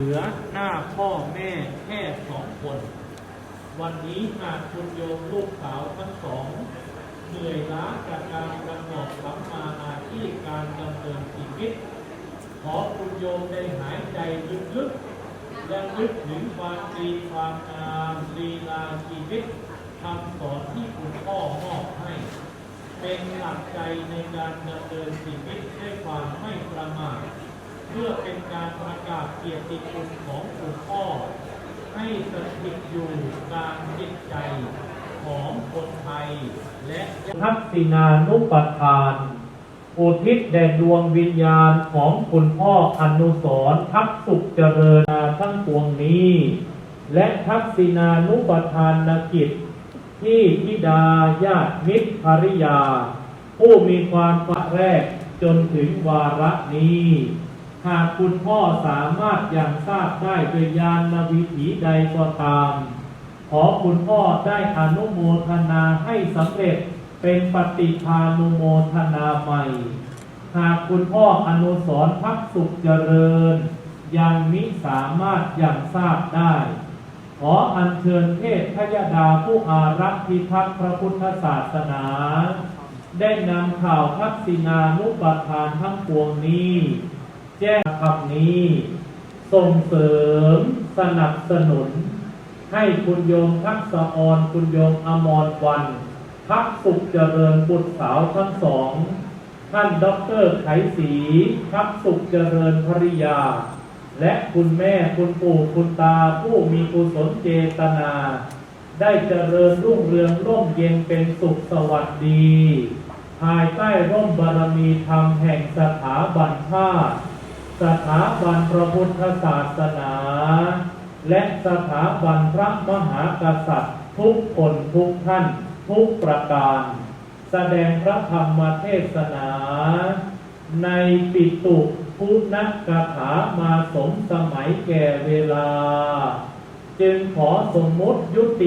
เหลือหน้าพ่อแม่แค่สองคน วันนี้หากคุณโยมลูกสาวทั้งสอง เหนื่อยล้าจากการกำหนดสัมมาอาชีพการดำเนินชีวิต ขอคุณโยมได้หายใจลึกๆและนึกถึงความดีความงามลีลาชีวิตคำสอนที่คุณพ่อมอบให้ เป็นหลักใจในการดำเนินชีวิตด้วยความไม่ประมาท เพื่อเป็นการประกาศเกียรติคุณของคุณพ่อ ให้สถิตอยู่กลางจิตใจของคนไทย และทักษินานุปทานอุทิศแด่ดวงวิญญาณของคุณพ่ออนุสรทักสุขเจริญาทั้งปวงนี้ และทักษินานุปทานนกิจ ที่ธิดาญาติมิตรภริยา ผู้มีความฝะแรกจนถึงวาระนี้ หากคุณพ่อสามารถยังทราบได้โดยญาณวิถีใดก็ตาม ขอคุณพ่อได้อนุโมทนาให้สำเร็จเป็นปฏิภานุโมทนาใหม่ หากคุณพ่ออนุสรพักสุขเจริญ ยังมิสามารถยังทราบได้ ขออัญเชิญเทพพยดาผู้อารักษ์พิทักษ์พระพุทธศาสนา ได้นำข่าวทักษินานุปทานทั้งปวงนี้ แจ้งคำนี้ ส่งเสริมสนับสนุน ให้คุณโยมทักษะออนคุณโยมอมรวันพักสุขเจริญบุตรสาวทั้งสอง ท่านด็อกเตอร์ไขศรีพักสุขเจริญภริยา และคุณแม่คุณปู่คุณตาผู้มีกุศลเจตนา ได้เจริญรุ่งเรืองร่มเย็นเป็นสุขสวัสดี ภายใต้ร่มบารมีธรรมแห่งสถาบันชาติ สถาบันพระพุทธศาสนา และสถาบันพระมหากษัตริย์ ทุกคนทุกท่าน ทุกประการ แสดงพระธรรมเทศนา ในปิตุพุทธกถามาสมสมัยแก่เวลา จึงขอสมมติยุติ